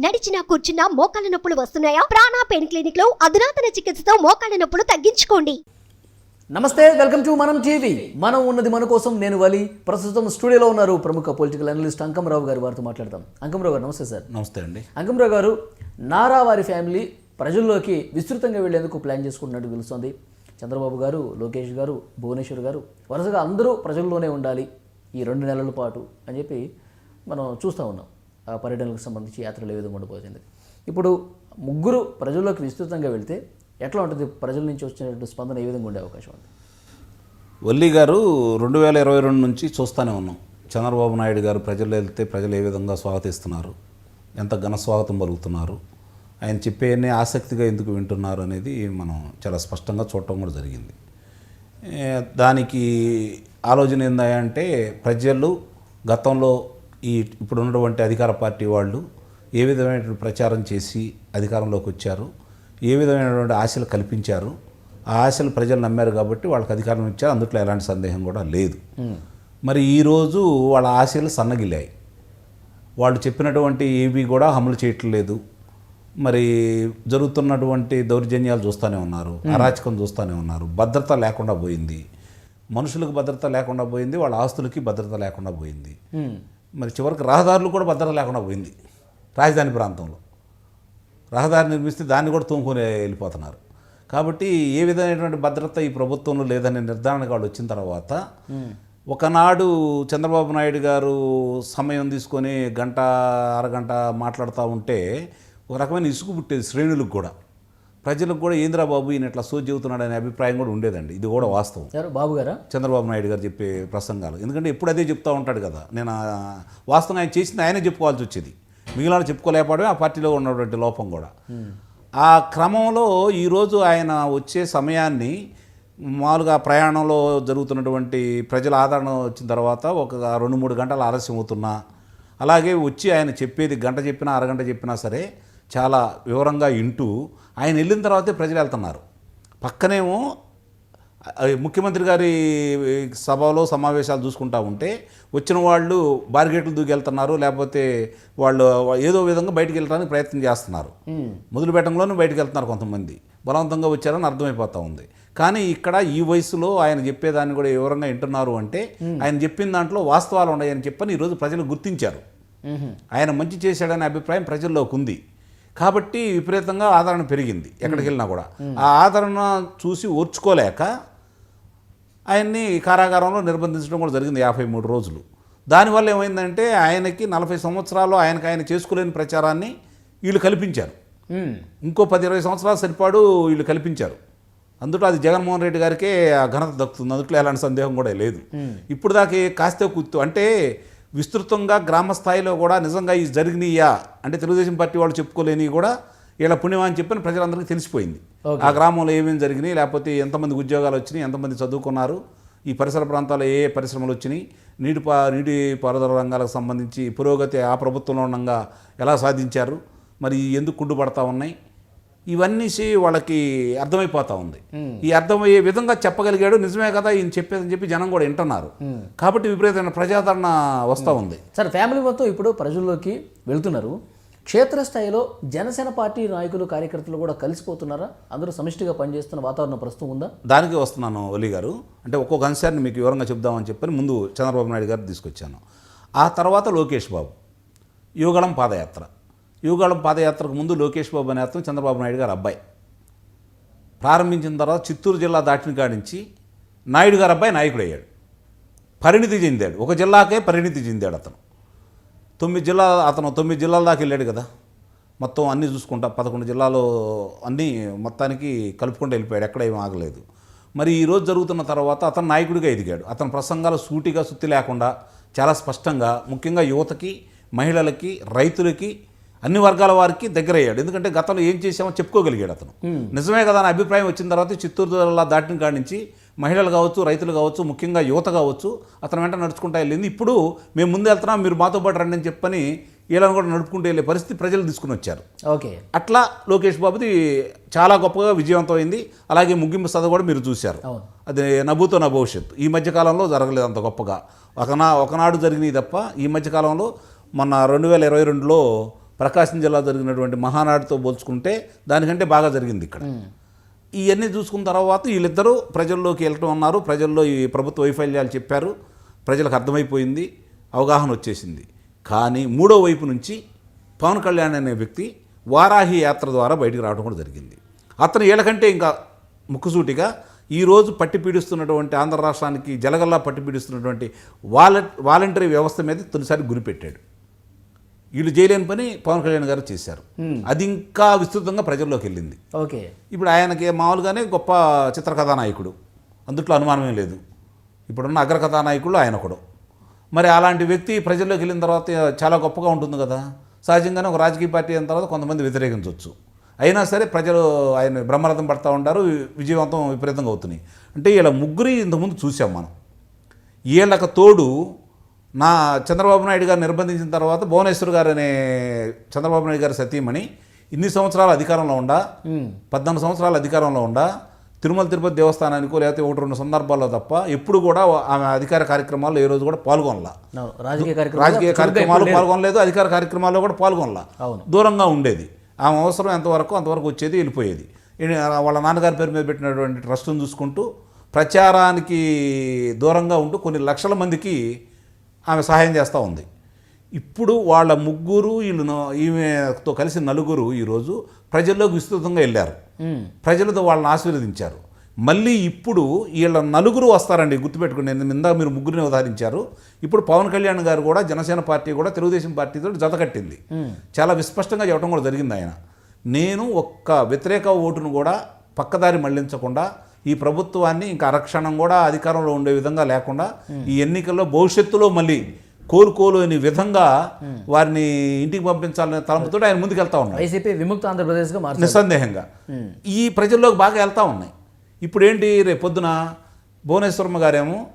నడిచినా కూర్చున్నా మోకాళ్ళ నొప్పులు వస్తున్నాయా? ప్రాణా పెయిన్ క్లినిక్లో అధునాతన చికిత్సతో మోకాళ్ళ నొప్పులు తగ్గించుకోండి. నమస్తే వెల్కమ్ టు మనం టీవీ. మనం ఉన్నది మన కోసం నేను వలి. ప్రస్తుతం స్టూడియోలో ఉన్నారు ప్రముఖ పొలిటికల్ అనలిస్ట్ అంకమరావు గారు వారితో మాట్లాడదాం. అంకమరావు గారు నమస్తే సార్. నమస్తే అండి. అంకమరావు గారు నారా వారి ఫ్యామిలీ ప్రజల్లోకి విస్తృతంగా వెళ్ళేందుకు ప్లాన్ చేసుకుంటున్నట్టు తెలుస్తోంది. చంద్రబాబు గారు లోకేష్ గారు భువనేశ్వర్ గారు వరుసగా అందరూ ప్రజల్లోనే ఉండాలి ఈ రెండు నెలల పాటు అని చెప్పి మనం చూస్తూ ఉన్నాం. పర్యటనలకు సంబంధించి యాత్రలు ఏ విధంగా ఉండబోతుంది. ఇప్పుడు ముగ్గురు ప్రజల్లోకి విస్తృతంగా వెళ్తే ఎట్లా ఉంటుంది? ప్రజల నుంచి వచ్చినటువంటి స్పందన ఏ విధంగా ఉండే అవకాశం ఉంది? వల్లి గారు రెండు వేల ఇరవై రెండు నుంచి చూస్తూనే ఉన్నాం. చంద్రబాబు నాయుడు గారు ప్రజలు వెళ్తే ప్రజలు ఏ విధంగా స్వాగతిస్తున్నారు? ఎంత ఘన స్వాగతం పలుకుతున్నారు? ఆయన చెప్పేవన్నీ ఆసక్తిగా ఎందుకు వింటున్నారు అనేది మనం చాలా స్పష్టంగా చూడటం కూడా జరిగింది. దానికి ఆలోచన ఏందంటే ప్రజలు గతంలో ఈ ఇప్పుడు ఉన్నటువంటి అధికార పార్టీ వాళ్ళు ఏ విధమైనటువంటి ప్రచారం చేసి అధికారంలోకి వచ్చారు ఏ విధమైనటువంటి ఆశలు కల్పించారు ఆ ఆశలు ప్రజలు నమ్మారు కాబట్టి వాళ్ళకి అధికారం ఇచ్చారు అందుట్లో ఎలాంటి సందేహం కూడా లేదు. మరి ఈరోజు వాళ్ళ ఆశలు సన్నగిల్లాయి వాళ్ళు చెప్పినటువంటి ఏవి కూడా అమలు చేయట్లేదు మరి జరుగుతున్నటువంటి దౌర్జన్యాలు చూస్తూనే ఉన్నారు అరాచకం చూస్తూనే ఉన్నారు భద్రత లేకుండా పోయింది. మనుషులకు భద్రత లేకుండా పోయింది వాళ్ళ ఆస్తులకి భద్రత లేకుండా పోయింది. మరి చివరికి రహదారులు కూడా భద్రత లేకుండా పోయింది రాజధాని ప్రాంతంలో. రహదారి నిర్మిస్తే దాన్ని కూడా తూముకొని వెళ్ళిపోతున్నారు. కాబట్టి ఏ విధమైనటువంటి భద్రత ఈ ప్రభుత్వంలో లేదనే నిర్ధారణకు వాళ్ళు వచ్చిన తర్వాత ఒకనాడు చంద్రబాబు నాయుడు గారు సమయం తీసుకొని గంట అరగంట మాట్లాడుతూ ఉంటే ఒక రకమైన ఇసుకు పుట్టేది శ్రేణులకు కూడా. ప్రజలకు కూడా ఏంద్రా బాబు ఈయన ఇట్లా సోది చెబుతున్నాడు అనే అభిప్రాయం కూడా ఉండేదండి. ఇది కూడా వాస్తవం. ఎవరు? బాబు గారా? చంద్రబాబు నాయుడు గారు చెప్పే ప్రసంగాలు. ఎందుకంటే ఎప్పుడు అదే చెప్తూ ఉంటాడు కదా. నేను ఆ వాస్తవంగా ఆయన చేసింది ఆయనే చెప్పుకోవాల్సి వచ్చేది. మిగిలిన చెప్పుకోలేకపోవడమే ఆ పార్టీలో ఉన్నటువంటి లోపం కూడా. ఆ క్రమంలో ఈరోజు ఆయన వచ్చే సమయాన్ని మామూలుగా ప్రయాణంలో జరుగుతున్నటువంటి ప్రజల ఆదరణ వచ్చిన తర్వాత ఒక రెండు మూడు గంటలు ఆలస్యం అవుతున్నా అలాగే వచ్చి ఆయన చెప్పేది గంట చెప్పినా అరగంట చెప్పినా సరే చాలా వివరంగా వింటూ ఆయన వెళ్ళిన తర్వాతే ప్రజలు వెళ్తున్నారు. పక్కనేమో ముఖ్యమంత్రి గారి సభలో సమావేశాలు చూసుకుంటా ఉంటే వచ్చిన వాళ్ళు బార్గేట్లు దూకి వెళ్తున్నారు లేకపోతే వాళ్ళు ఏదో విధంగా బయటికి వెళ్ళడానికి ప్రయత్నం చేస్తున్నారు. మొదలు పెట్టడంలోనే బయటికి వెళ్తున్నారు కొంతమంది. బలవంతంగా వచ్చారని అర్థమైపోతా ఉంది. కానీ ఇక్కడ ఈ వయసులో ఆయన చెప్పేదాన్ని కూడా వివరంగా వింటున్నారు అంటే ఆయన చెప్పిన దాంట్లో వాస్తవాలు ఉన్నాయని చెప్పని ఈరోజు ప్రజలు గుర్తించారు. ఆయన మంచి చేశాడనే అభిప్రాయం ప్రజల్లోకి ఉంది కాబట్టి విపరీతంగా ఆదరణ పెరిగింది ఎక్కడికి వెళ్ళినా కూడా. ఆ ఆదరణ చూసి ఓర్చుకోలేక ఆయన్ని కారాగారంలో నిర్బంధించడం కూడా జరిగింది యాభై మూడు రోజులు. దానివల్ల ఏమైందంటే ఆయనకి నలభై సంవత్సరాలు ఆయనకు ఆయన చేసుకోలేని ప్రచారాన్ని వీళ్ళు కల్పించారు. ఇంకో పది ఇరవై సంవత్సరాలు సరిపాడు వీళ్ళు కల్పించారు. అందులో అది జగన్మోహన్ రెడ్డి గారికే ఆ ఘనత దక్కుతుంది. అందులో ఎలాంటి సందేహం కూడా లేదు. ఇప్పుడు దాకా కాస్తే కుత్తు అంటే విస్తృతంగా గ్రామ స్థాయిలో కూడా నిజంగా ఈ జరిగినాయా అంటే తెలుగుదేశం పార్టీ వాళ్ళు చెప్పుకోలేని కూడా వీళ్ళ పుణ్యం అని చెప్పని ప్రజలందరికీ తెలిసిపోయింది. ఆ గ్రామంలో ఏమేమి జరిగినాయి లేకపోతే ఎంతమంది ఉద్యోగాలు వచ్చినాయి ఎంతమంది చదువుకున్నారు ఈ పరిసర ప్రాంతాల్లో ఏ ఏ పరిశ్రమలు వచ్చినాయి నీటి పా నీటి పారుదల రంగాలకు సంబంధించి పురోగతి ఆ ప్రభుత్వంలో ఉండగా ఎలా సాధించారు మరి ఎందుకు కుండుపడతా ఉన్నాయి ఇవన్నీ సే- వాళ్ళకి అర్థమైపోతా ఉంది. ఈ అర్థమయ్యే విధంగా చెప్పగలిగాడు నిజమే కదా ఈయన చెప్పేదని చెప్పి జనం కూడా వింటున్నారు. కాబట్టి విపరీతమైన ప్రజాదరణ వస్తూ ఉంది. సరే ఫ్యామిలీ మొత్తం ఇప్పుడు ప్రజల్లోకి వెళ్తున్నారు. క్షేత్రస్థాయిలో జనసేన పార్టీ నాయకులు కార్యకర్తలు కూడా కలిసిపోతున్నారా? అందరూ సమిష్టిగా పనిచేస్తున్న వాతావరణం ప్రస్తుతం ఉందా? దానికి వస్తున్నాను ఒలి గారు. అంటే ఒక్కొక్క అంశాన్ని మీకు వివరంగా చెప్దామని చెప్పని ముందు చంద్రబాబు నాయుడు గారు తీసుకొచ్చాను. ఆ తర్వాత లోకేష్ బాబు యువగళం పాదయాత్ర. యువగళం పాదయాత్రకు ముందు లోకేష్ బాబు అనే అతను చంద్రబాబు నాయుడు గారు అబ్బాయి. ప్రారంభించిన తర్వాత చిత్తూరు జిల్లా దాటిన కాడించి నాయుడు గారు అబ్బాయి నాయకుడయ్యాడు. పరిణితి చెందాడు. ఒక జిల్లాకే పరిణితి చెందాడు అతను. తొమ్మిది జిల్లా అతను తొమ్మిది జిల్లాల దాకా వెళ్ళాడు కదా. మొత్తం అన్నీ చూసుకుంటా పదకొండు జిల్లాలో అన్నీ మొత్తానికి కలుపుకుంటూ వెళ్ళిపోయాడు. ఎక్కడ ఏం ఆగలేదు. మరి ఈరోజు జరుగుతున్న తర్వాత అతను నాయకుడిగా ఎదిగాడు. అతని ప్రసంగాలు సూటిగా సుత్తి లేకుండా చాలా స్పష్టంగా ముఖ్యంగా యువతకి మహిళలకి రైతులకి అన్ని వర్గాల వారికి దగ్గర అయ్యాడు ఎందుకంటే గతంలో ఏం చేసామో చెప్పుకోగలిగాడు అతను. నిజమే కదా అనే అభిప్రాయం వచ్చిన తర్వాత చిత్తూరు జిల్లా దాటిన కాడి నుంచి మహిళలు కావచ్చు రైతులు కావచ్చు ముఖ్యంగా యువత కావచ్చు అతను వెంట నడుచుకుంటా వెళ్ళింది. ఇప్పుడు మేము ముందు వెళ్తున్నాం మీరు మాతో పాటు రండి అని చెప్పని వీళ్ళని కూడా నడుపుకుంటూ వెళ్ళే పరిస్థితి ప్రజలు తీసుకుని వచ్చారు. ఓకే. అట్లా లోకేష్ బాబుది చాలా గొప్పగా విజయవంతమైంది. అలాగే ముగింపు సద కూడా మీరు చూశారు. అది నభూతో నా భవిష్యత్తు. ఈ మధ్యకాలంలో జరగలేదు అంత గొప్పగా. ఒకనా ఒకనాడు జరిగినాయి తప్ప ఈ మధ్యకాలంలో మొన్న రెండు వేల ఇరవై రెండులో ప్రకాశం జిల్లా జరిగినటువంటి మహానాడుతో పోల్చుకుంటే దానికంటే బాగా జరిగింది ఇక్కడ. ఇవన్నీ చూసుకున్న తర్వాత వీళ్ళిద్దరూ ప్రజల్లోకి వెళ్ళటం అన్నారు. ప్రజల్లో ఈ ప్రభుత్వ వైఫల్యాలు చెప్పారు. ప్రజలకు అర్థమైపోయింది. అవగాహన వచ్చేసింది. కానీ మూడో వైపు నుంచి పవన్ కళ్యాణ్ అనే వ్యక్తి వారాహి యాత్ర ద్వారా బయటికి రావడం కూడా జరిగింది. అతను ఏళ్ళకంటే ఇంకా ముక్కుసూటిగా ఈరోజు పట్టి పీడిస్తున్నటువంటి ఆంధ్ర రాష్ట్రానికి జలగల్లా పట్టి పీడిస్తున్నటువంటి వాల వాలంటరీ వ్యవస్థ మీద తొలిసారి గురిపెట్టాడు వీళ్ళు చేయలేని పని పవన్ కళ్యాణ్ గారు చేశారు. అది ఇంకా విస్తృతంగా ప్రజల్లోకి వెళ్ళింది. ఓకే. ఇప్పుడు ఆయనకి మామూలుగానే గొప్ప చిత్రకథానాయకుడు. అందుట్లో అనుమానమే లేదు. ఇప్పుడున్న అగ్రకథానాయకుడు ఆయన ఒకడు. మరి అలాంటి వ్యక్తి ప్రజల్లోకి వెళ్ళిన తర్వాత చాలా గొప్పగా ఉంటుంది కదా. సహజంగానే ఒక రాజకీయ పార్టీ అయిన తర్వాత కొంతమంది వ్యతిరేకించవచ్చు. అయినా సరే ప్రజలు ఆయన బ్రహ్మరథం పడతా ఉంటారు విజయవంతం విపరీతంగా అవుతున్నాయి. అంటే వీళ్ళ ముగ్గురి ఇంతకుముందు చూసాం మనం. వీళ్ళకి తోడు నా చంద్రబాబు నాయుడు గారు నిర్బంధించిన తర్వాత భువనేశ్వర్ గారు అనే చంద్రబాబు నాయుడు గారి సతీమణి ఇన్ని సంవత్సరాలు అధికారంలో ఉండా పద్నాలుగు సంవత్సరాలు అధికారంలో ఉండా తిరుమల తిరుపతి దేవస్థానానికో లేకపోతే ఒకటి రెండు సందర్భాల్లో తప్ప ఎప్పుడు కూడా ఆమె అధికార కార్యక్రమాల్లో ఏ రోజు కూడా పాల్గొనలా. రాజకీయ కార్యక్రమాలు పాల్గొనలేదు అధికార కార్యక్రమాల్లో కూడా పాల్గొనలా. అవును. దూరంగా ఉండేది. ఆమె అవసరం ఎంతవరకు అంతవరకు వచ్చేది వెళ్ళిపోయేది. వాళ్ళ నాన్నగారి పేరు మీద పెట్టినటువంటి ట్రస్ట్ను చూసుకుంటూ ప్రచారానికి దూరంగా ఉంటూ కొన్ని లక్షల మందికి ఆమె సహాయం చేస్తూ ఉంది. ఇప్పుడు వాళ్ళ ముగ్గురు వీళ్ళు ఈమెతో కలిసి నలుగురు ఈరోజు ప్రజల్లోకి విస్తృతంగా వెళ్ళారు. ప్రజలతో వాళ్ళని ఆశీర్వదించారు. మళ్ళీ ఇప్పుడు వీళ్ళ నలుగురు వస్తారండి గుర్తుపెట్టుకోండి. ఇందాక మీరు ముగ్గురిని ఉదాహరించారు ఇప్పుడు పవన్ కళ్యాణ్ గారు కూడా జనసేన పార్టీ కూడా తెలుగుదేశం పార్టీతో జతకట్టింది చాలా విస్పష్టంగా చెప్పడం కూడా జరిగింది ఆయన. నేను ఒక్క వ్యతిరేక ఓటును కూడా పక్కదారి మళ్ళించకుండా ఈ ప్రభుత్వాన్ని ఇంకా అరక్షణం కూడా అధికారంలో ఉండే విధంగా లేకుండా ఈ ఎన్నికల్లో భవిష్యత్తులో మళ్ళీ కోలుకోలేని విధంగా వారిని ఇంటికి పంపించాలనే తలంపుతో ఆయన ముందుకెళ్తా ఉన్నారు. వైసీపీ విముక్త ఆంధ్రప్రదేశ్గా నిస్సందేహంగా. ఈ ప్రజల్లోకి బాగా వెళ్తా ఉన్నాయి. ఇప్పుడు ఏంటి రేపు పొద్దున భువనేశ్వరమ్మ గారేమో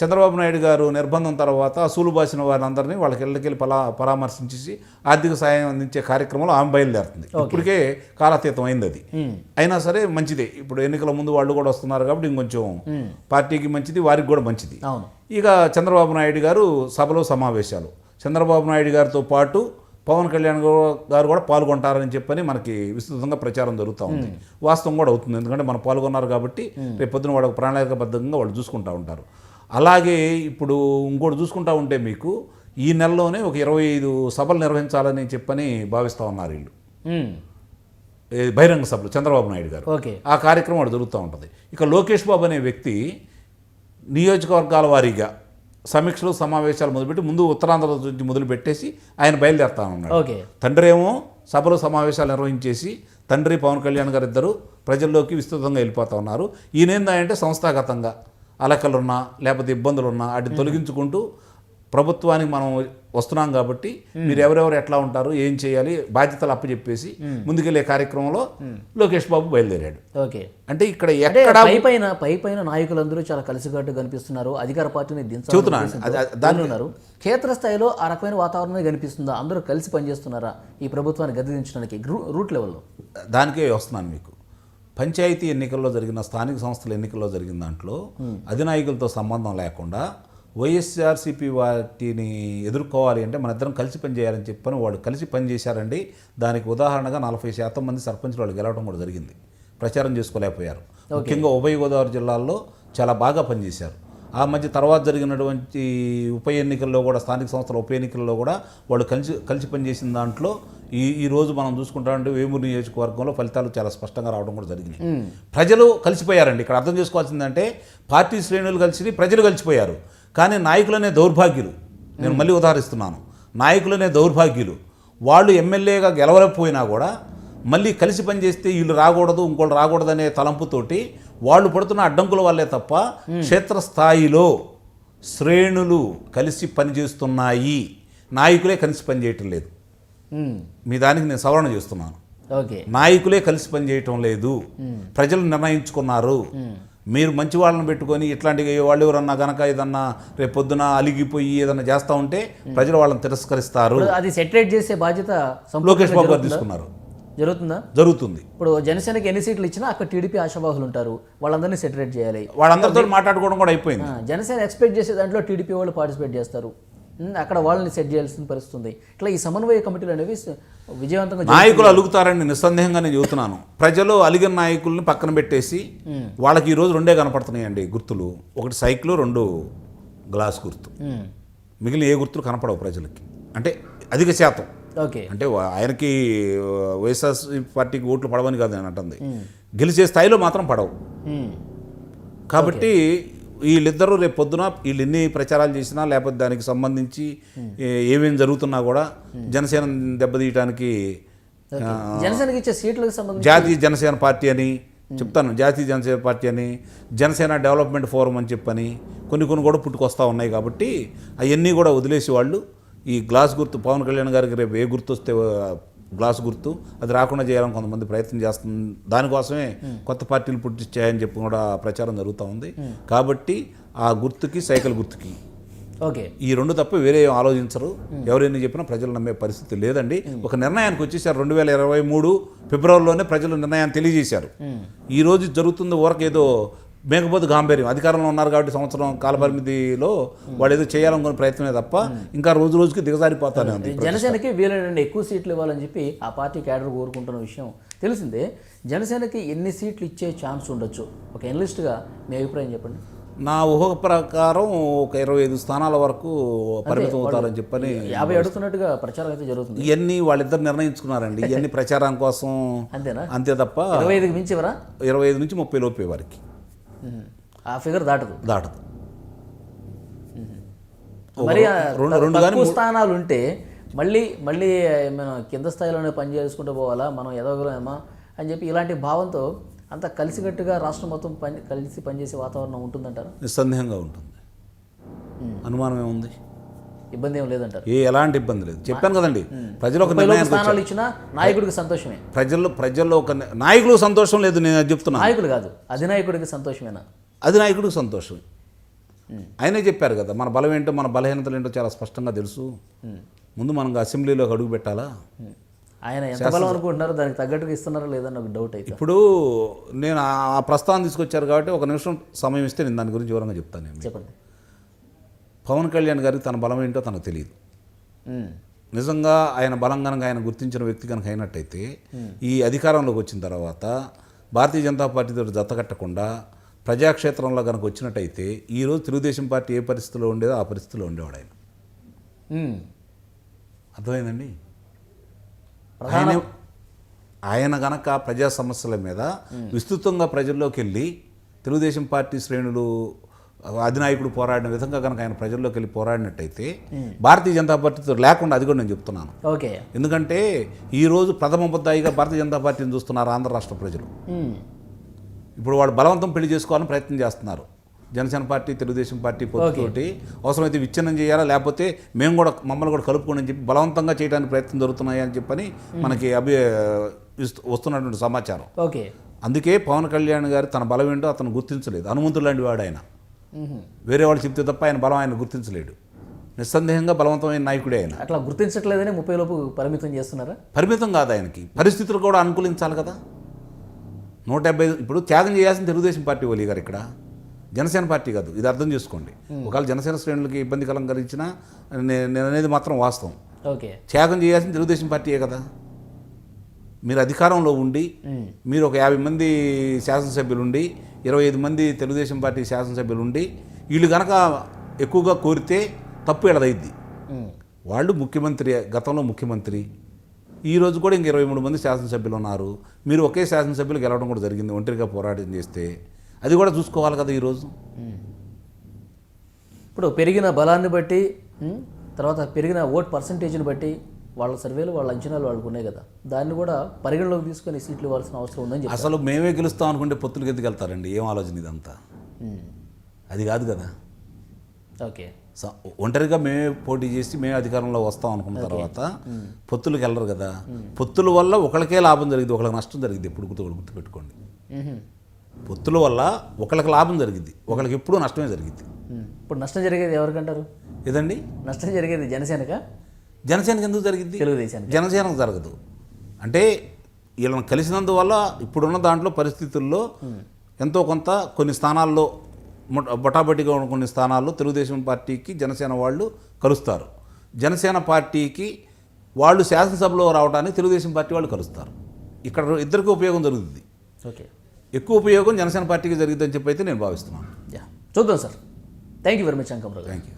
చంద్రబాబు నాయుడు గారు నిర్బంధం తర్వాత అసూలు బాసిన వారిని అందరినీ వాళ్ళకి ఇళ్ళకెళ్ళి పలా పరామర్శించేసి ఆర్థిక సాయం అందించే కార్యక్రమంలో ఆమె బయలుదేరుతుంది. ఇప్పటికే కాలాతీతం అయింది అది. అయినా సరే మంచిదే. ఇప్పుడు ఎన్నికల ముందు వాళ్ళు కూడా వస్తున్నారు కాబట్టి ఇంకొంచెం పార్టీకి మంచిది వారికి కూడా మంచిది. అవును. ఇక చంద్రబాబు నాయుడు గారు సభలో సమావేశాలు. చంద్రబాబు నాయుడు గారితో పాటు పవన్ కళ్యాణ్ గారు కూడా పాల్గొంటారని చెప్పని మనకి విస్తృతంగా ప్రచారం జరుగుతూ ఉంది. వాస్తవం కూడా అవుతుంది. ఎందుకంటే మనం పాల్గొన్నారు కాబట్టి రేపు పొద్దున వాళ్ళకి ప్రణాళికబద్ధంగా వాళ్ళు చూసుకుంటూ ఉంటారు. అలాగే ఇప్పుడు ఇంకోటి చూసుకుంటా ఉంటే మీకు ఈ నెలలోనే ఒక ఇరవై ఐదు సభలు నిర్వహించాలని చెప్పని భావిస్తూ ఉన్నారు వీళ్ళు. బహిరంగ సభలు చంద్రబాబు నాయుడు గారు. ఓకే. ఆ కార్యక్రమం అక్కడ జరుగుతూ ఉంటుంది. ఇక లోకేష్ బాబు అనే వ్యక్తి నియోజకవర్గాల వారీగా సమీక్షలు సమావేశాలు మొదలుపెట్టి ముందు ఉత్తరాంధ్ర నుంచి మొదలు పెట్టేసి ఆయన బయలుదేరుతా ఉన్నాడు. ఓకే. తండ్రి ఏమో సభలు సమావేశాలు నిర్వహించేసి తండ్రి పవన్ కళ్యాణ్ గారు ఇద్దరు ప్రజల్లోకి విస్తృతంగా వెళ్ళిపోతా ఉన్నారు. ఈయనేందంటే సంస్థాగతంగా అలకలున్నా లేకపోతే ఇబ్బందులున్నా వాటిని తొలగించుకుంటూ ప్రభుత్వానికి మనం వస్తున్నాం కాబట్టి మీరు ఎవరెవరు ఎట్లా ఉంటారు ఏం చేయాలి బాధ్యతలు అప్పచెప్పేసి ముందుకెళ్ళే కార్యక్రమంలో లోకేష్ బాబు బయలుదేరాడు. ఓకే. అంటే ఇక్కడ ఎక్కడ పై పైన పై పైన నాయకులందరూ చాలా కలిసికట్టు కనిపిస్తున్నారు. అధికార పార్టీని దాన్ని- ఉన్నారు. క్షేత్రస్థాయిలో ఆ రకమైన వాతావరణమే కనిపిస్తుందా? అందరూ కలిసి పనిచేస్తున్నారా ఈ ప్రభుత్వాన్ని గద్దెదించడానికి రూ- రూట్ లెవెల్లో? దానికే వస్తున్నాను మీకు. పంచాయతీ ఎన్నికల్లో జరిగిన స్థానిక సంస్థల ఎన్నికల్లో జరిగిన దాంట్లో అధినాయకులతో సంబంధం లేకుండా వైఎస్ఆర్సీపీ వాటిని ఎదుర్కోవాలి అంటే మన ఇద్దరం కలిసి పనిచేయాలని చెప్పని వాళ్ళు కలిసి పనిచేశారండి. దానికి ఉదాహరణగా నలభై శాతం మంది సర్పంచులు వాళ్ళు గెలవడం కూడా జరిగింది. ప్రచారం చేసుకోలేకపోయారు. ముఖ్యంగా ఉభయ గోదావరి జిల్లాల్లో చాలా బాగా పనిచేశారు. ఆ మధ్య తర్వాత జరిగినటువంటి ఉప ఎన్నికల్లో కూడా స్థానిక సంస్థల ఉప ఎన్నికల్లో కూడా వాళ్ళు కలిసి కలిసి పనిచేసిన దాంట్లో ఈ ఈ రోజు మనం చూసుకుంటామంటే వేమూరు నియోజకవర్గంలో ఫలితాలు చాలా స్పష్టంగా రావడం కూడా జరిగినాయి ప్రజలు కలిసిపోయారండి. ఇక్కడ అర్థం చేసుకోవాల్సిందంటే పార్టీ శ్రేణులు కలిసి ప్రజలు కలిసిపోయారు. కానీ నాయకులనే దౌర్భాగ్యులు. నేను మళ్ళీ ఉదాహరిస్తున్నాను. నాయకులనే దౌర్భాగ్యులు. వాళ్ళు ఎమ్మెల్యేగా గెలవలేకపోయినా కూడా మళ్ళీ కలిసి పనిచేస్తే వీళ్ళు రాకూడదు ఇంకోళ్ళు రాకూడదనే తలంపుతోటి వాళ్ళు పడుతున్న అడ్డంకుల వల్లే తప్ప క్షేత్రస్థాయిలో శ్రేణులు కలిసి పనిచేస్తున్నాయి. నాయకులే కలిసి పనిచేయటం లేదు. మీ దానికి నేను సవరణ చేస్తున్నాను. ఓకే నాయకులే కలిసి పనిచేయటం లేదు. ప్రజలు నిర్ణయించుకున్నారు. మీరు మంచి వాళ్ళని పెట్టుకొని ఇట్లాంటి వాళ్ళు ఎవరన్నా గనక ఏదన్నా రేపు పొద్దున అలిగిపోయి ఏదన్నా చేస్తూ ఉంటే ప్రజలు వాళ్ళని తిరస్కరిస్తారు. అది సెటరేట్ చేసే బాధ్యత లోకేష్ బాబు గారు జరుగుతుందా? తీసుకున్నారు. జరుగుతుందా? జరుగుతుంది. ఇప్పుడు జనసేనకి ఎన్ని సీట్లు ఇచ్చినా అక్కడ టీడీపీ ఆశావాహులు ఉంటారు. వాళ్ళందరినీ సెటరేట్ చేయాలి. వాళ్ళందరితో మాట్లాడుకోవడం కూడా అయిపోయింది. జనసేన ఎక్స్పెక్ట్ చేసే దాంట్లో టీడీపీ వాళ్ళు పార్టిసిపేట్ చేస్తారు. అక్కడ వాళ్ళని సెట్ చేయాల్సిన పరిస్థితి ఉంది ఇట్లా ఈ సమన్వయ కమిటీలు అనేవి విజయవంతంగా. నాయకులు అలుగుతారని నిస్సందేహంగా నేను చెబుతున్నాను. ప్రజలు అలిగిన నాయకుల్ని పక్కన పెట్టేసి వాళ్ళకి ఈరోజు రెండే కనపడుతున్నాయండి గుర్తులు. ఒకటి సైకిల్ రెండు గ్లాస్ గుర్తు. మిగిలిన ఏ గుర్తులు కనపడవు ప్రజలకి. అంటే అధిక శాతం. ఓకే. అంటే ఆయనకి వైఎస్ఆర్ పార్టీకి ఓట్లు పడవని కాదు నేను అంటుంది. గెలిచే స్థాయిలో మాత్రం పడవు. కాబట్టి వీళ్ళిద్దరూ రేపు పొద్దున వీళ్ళు ఎన్ని ప్రచారాలు చేసినా లేకపోతే దానికి సంబంధించి ఏ- ఏమేం జరుగుతున్నా కూడా జనసేన దెబ్బతీయటానికి జనసేనకి ఇచ్చే సీట్లకు సంబంధించి జాతీయ జనసేన పార్టీ అని చెప్తాను. జాతీయ జనసేన పార్టీ అని జనసేన డెవలప్మెంట్ ఫోరం అని చెప్పని కొన్ని కొన్ని కూడా పుట్టుకొస్తా ఉన్నాయి కాబట్టి అవన్నీ కూడా వదిలేసి వాళ్ళు ఈ గ్లాస్ గుర్తు పవన్ కళ్యాణ్ గారికి రేపు ఏ గుర్తు వస్తే గ్లాస్ గుర్తు. అది రాకుండా చేయాలని కొంతమంది ప్రయత్నం చేస్తుంది దానికోసమే కొత్త పార్టీలు పుట్టించాయని చెప్పి కూడా ప్రచారం జరుగుతూ ఉంది. కాబట్టి ఆ గుర్తుకి సైకిల్ గుర్తుకి ఓకే. ఈ రెండు తప్ప వేరే ఏం ఆలోచించరు. ఎవరైనా చెప్పినా ప్రజలు నమ్మే పరిస్థితి లేదండి. ఒక నిర్ణయానికి వచ్చేసారు రెండు వేల ఇరవై మూడు ఫిబ్రవరిలోనే ప్రజలు నిర్ణయాన్ని తెలియజేశారు. ఈ రోజు జరుగుతుంది ఊరకు ఏదో మేకపోతు గాంభీర్యం. అధికారంలో ఉన్నారు కాబట్టి సంవత్సరం కాలపరిమితిలో వాళ్ళు ఏదో చేయాలనుకునే ప్రయత్నమే తప్ప ఇంకా రోజు రోజుకి దిగజారిపోతానే ఉంది జనసేనకి వీలైనండి ఎక్కువ సీట్లు ఇవ్వాలని చెప్పి ఆ పార్టీ క్యాడర్ కోరుకుంటున్న విషయం తెలిసిందే. జనసేనకి ఎన్ని సీట్లు ఇచ్చే ఛాన్స్ ఉండొచ్చు? ఒక ఎనలిస్ట్గా మీ అభిప్రాయం చెప్పండి. నా ఊహ ప్రకారం ఒక ఇరవై ఐదు స్థానాల వరకు పరిమితం అవుతారని చెప్పని యాభై అడుగుతున్నట్టుగా ప్రచారం అయితే జరుగుతుంది. ఇవన్నీ వాళ్ళిద్దరు నిర్ణయించుకున్నారండి. ఇవన్నీ ప్రచారం కోసం అంతేనా? అంతే తప్ప ఇరవై ఐదుకి మించివరా ఇరవై ఐదు నుంచి ముప్పై లోపే వారికి. ఆ ఫిగర్ దాటదు. దాటదు. మరి రెండు- స్థానాలు ఉంటే మళ్ళీ మళ్ళీ మనం కింద స్థాయిలోనే పని చేసుకుంటూ పోవాలా? మనం ఎదగలేమా అని చెప్పి ఇలాంటి భావంతో అంత కలిసికట్టుగా రాష్ట్రం మొత్తం పని కలిసి పనిచేసే వాతావరణం ఉంటుందంటారా? నిస్సందేహంగా ఉంటుంది. అనుమానం ఏముంది ఇబ్బంది ఏం లేదంటారు. ఏ ఎలాంటి ఇబ్బంది లేదు. చెప్పాను కదండి ప్రజలు ఒక నిర్ణయానికి వచ్చారు. ఇచ్చినా నాయకుడికి సంతోషమే. ప్రజల్లో ప్రజల్లో ఒక ని- నాయకులకు సంతోషం లేదు నేను చెప్తున్నా నాయకుడు కాదు అధినాయకుడికి సంతోషమేనా? అది నాయకుడికి సంతోషం ఆయనే చెప్పారు కదా మన బలం ఏంటో మన బలహీనతలు ఏంటో చాలా స్పష్టంగా తెలుసు. ముందు మనం అసెంబ్లీలోకి అడుగు పెట్టాలా? ఆయన ఎంత బలం అనుకుంటున్నారో దానికి తగ్గట్టుగా ఇస్తున్నారా లేదని ఒక డౌట్ అయితే. ఇప్పుడు నేను ఆ- ప్రస్తావన తీసుకొచ్చారు కాబట్టి ఒక నిమిషం సమయం ఇస్తే నేను దాని గురించి వివరంగా చెప్తాను నేను. చెప్పండి. పవన్ కళ్యాణ్ గారికి తన బలం ఏంటో తనకు తెలియదు. నిజంగా ఆయన బలం కనుక ఆయన గుర్తించిన వ్యక్తి కనుక అయినట్టయితే ఈ అధికారంలోకి వచ్చిన తర్వాత భారతీయ జనతా పార్టీతో జత కట్టకుండా ప్రజాక్షేత్రంలో కనుక వచ్చినట్టయితే ఈరోజు తెలుగుదేశం పార్టీ ఏ పరిస్థితిలో ఉండేదో ఆ పరిస్థితిలో ఉండేవాడు ఆయన. అర్థమైందండి? ఆయన ఆయన గనక ప్రజా సమస్యల మీద విస్తృతంగా ప్రజల్లోకి వెళ్ళి తెలుగుదేశం పార్టీ శ్రేణులు అధినాయకుడు పోరాడిన విధంగా కనుక ఆయన ప్రజల్లోకి వెళ్ళి పోరాడినట్టయితే భారతీయ జనతా పార్టీతో లేకుండా అది కూడా నేను చెప్తున్నాను. ఓకే. ఎందుకంటే ఈరోజు ప్రథమ బుద్ధాయిగా భారతీయ జనతా పార్టీని చూస్తున్నారు ఆంధ్ర రాష్ట్ర ప్రజలు. ఇప్పుడు వాళ్ళు బలవంతం పెళ్ళి చేసుకోవాలని ప్రయత్నం చేస్తున్నారు. జనసేన పార్టీ తెలుగుదేశం పార్టీ పొత్తుతోటి అవసరమైతే విచ్ఛిన్నం చేయాలా? లేకపోతే మేము కూడా మమ్మల్ని కూడా కలుపుకోండి అని చెప్పి బలవంతంగా చేయడానికి ప్రయత్నం జరుగుతున్నాయి అని చెప్పని మనకి అభి వస్తున్నటువంటి సమాచారం. ఓకే. అందుకే పవన్ కళ్యాణ్ గారు తన బలం ఏంటో అతను గుర్తించలేదు. హనుమంతుడు లాంటి వాడు ఆయన. వేరే వాళ్ళు చెప్తే తప్ప ఆయన బలం ఆయన గుర్తించలేడు. నిస్సందేహంగా బలవంతమైన నాయకుడే ఆయన. అట్లా గుర్తించట్లేదని ముప్పై లోపు పరిమితం చేస్తున్నారా? పరిమితం కాదు ఆయనకి. పరిస్థితులు కూడా అనుకూలించాలి కదా. నూట డెబ్బై ఇప్పుడు త్యాగం చేయాల్సిన తెలుగుదేశం పార్టీ ఓలీ గారు ఇక్కడ. జనసేన పార్టీ కాదు. ఇది అర్థం చేసుకోండి. ఒకవేళ జనసేన శ్రేణులకి ఇబ్బందికరం కలిగించినా నే- నేను అనేది మాత్రం వాస్తవం. ఓకే. త్యాగం చేయాల్సిన తెలుగుదేశం పార్టీయే కదా. మీరు అధికారంలో ఉండి మీరు ఒక యాభై మంది శాసనసభ్యులు ఉండి ఇరవై ఐదు మంది తెలుగుదేశం పార్టీ శాసనసభ్యులు ఉండి వీళ్ళు గనక ఎక్కువగా కోరితే తప్పు ఎడదైద్ది. వాళ్ళు ముఖ్యమంత్రి గతంలో ముఖ్యమంత్రి. ఈ రోజు కూడా ఇంక ఇరవై మూడు మంది శాసనసభ్యులు ఉన్నారు. మీరు ఒకే శాసనసభ్యులు గెలవడం కూడా జరిగింది ఒంటరిగా పోరాటం చేస్తే. అది కూడా చూసుకోవాలి కదా ఈరోజు ఇప్పుడు పెరిగిన బలాన్ని బట్టి తర్వాత పెరిగిన ఓట్ పర్సంటేజ్ని బట్టి వాళ్ళ సర్వేలు వాళ్ళ అంచనాలు వాళ్ళకు ఉన్నాయి కదా. దాన్ని కూడా పరిగణలోకి తీసుకొని సీట్లు ఇవ్వాల్సిన అవసరం ఉందని అసలు మేమే గెలుస్తాం అనుకుంటే పొత్తులకి ఎందుకు వెళ్తారండి? ఏం ఆలోచన ఇదంతా? అది కాదు కదా. ఓకే. స- ఒంటరిగా మేమే పోటీ చేసి మేమే అధికారంలో వస్తాం అనుకున్న తర్వాత పొత్తులకు వెళ్ళరు కదా. పొత్తుల వల్ల ఒకరికే లాభం జరిగింది ఒకరికి నష్టం జరిగింది ఎప్పుడు గుర్తు గుర్తుపెట్టుకోండి. పొత్తుల వల్ల ఒకరికి లాభం జరిగింది ఒకరికి ఎప్పుడూ నష్టమే జరిగింది. ఇప్పుడు నష్టం జరిగేది ఎవరికంటారు? ఏదండి? నష్టం జరిగేది జనసేనక? జనసేనకి ఎందుకు జరిగింది? తెలుగుదేశానికి జనసేనకు జరగదు. అంటే వీళ్ళని కలిసినందువల్ల ఇప్పుడున్న దాంట్లో పరిస్థితుల్లో ఎంతో కొంత కొన్ని స్థానాల్లో బొటాబొటిగా ఉన్న కొన్ని స్థానాల్లో తెలుగుదేశం పార్టీకి జనసేన వాళ్ళు కలుస్తారు. జనసేన పార్టీకి వాళ్ళు శాసనసభలో రావడానికి తెలుగుదేశం పార్టీ వాళ్ళు కలుస్తారు. ఇక్కడ ఇద్దరికి ఉపయోగం జరుగుతుంది ఓకే. ఎక్కువ ఉపయోగం జనసేన పార్టీకి జరిగిద్దని చెప్పి అయితే నేను భావిస్తున్నాను. చూద్దాం sir. Thank you very much Ankamrao గారు థ్యాంక్ యూ